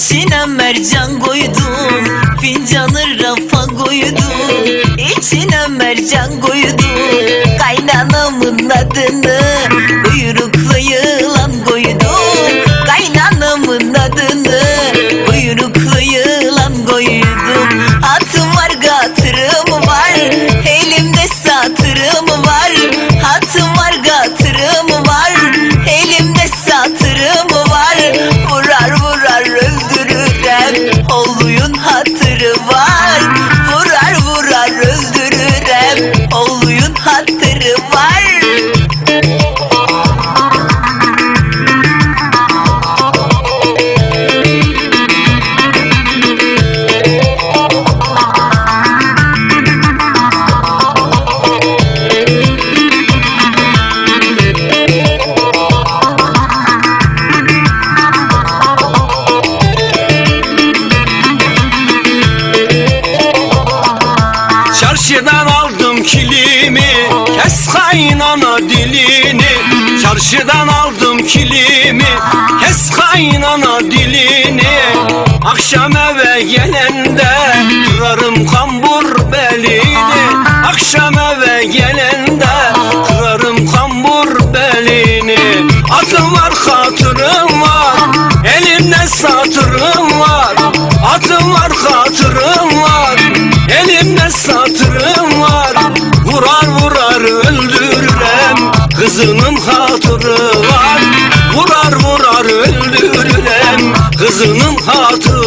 İçine mercan koydum Fincanı rafa koydum. İçine mercan koydum Kaynanamın adını Çarşıdan aldım kilimi Kes kaynana dilini. Çarşıdan aldım kilimi Kes kaynana dilini. Akşam eve gelende Kırarım kambur belini. Akşam eve gelende Kırarım kambur belini. Atım var hatırım var Elimde satırım var. Atım var hatırım var Elimde satırım var Vurar vurar öldürürem Kızının hatırı var. Vurar vurar öldürürem Kızının hatırı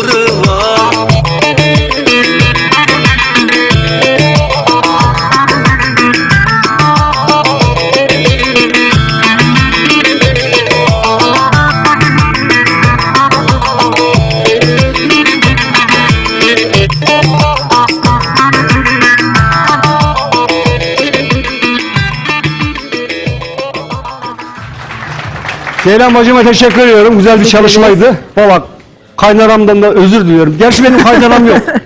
Ceylan bacıma teşekkür ediyorum. Güzel bir çalışmaydı. Valla kaynaramdan da özür diliyorum. Gerçi benim kaynaram yok.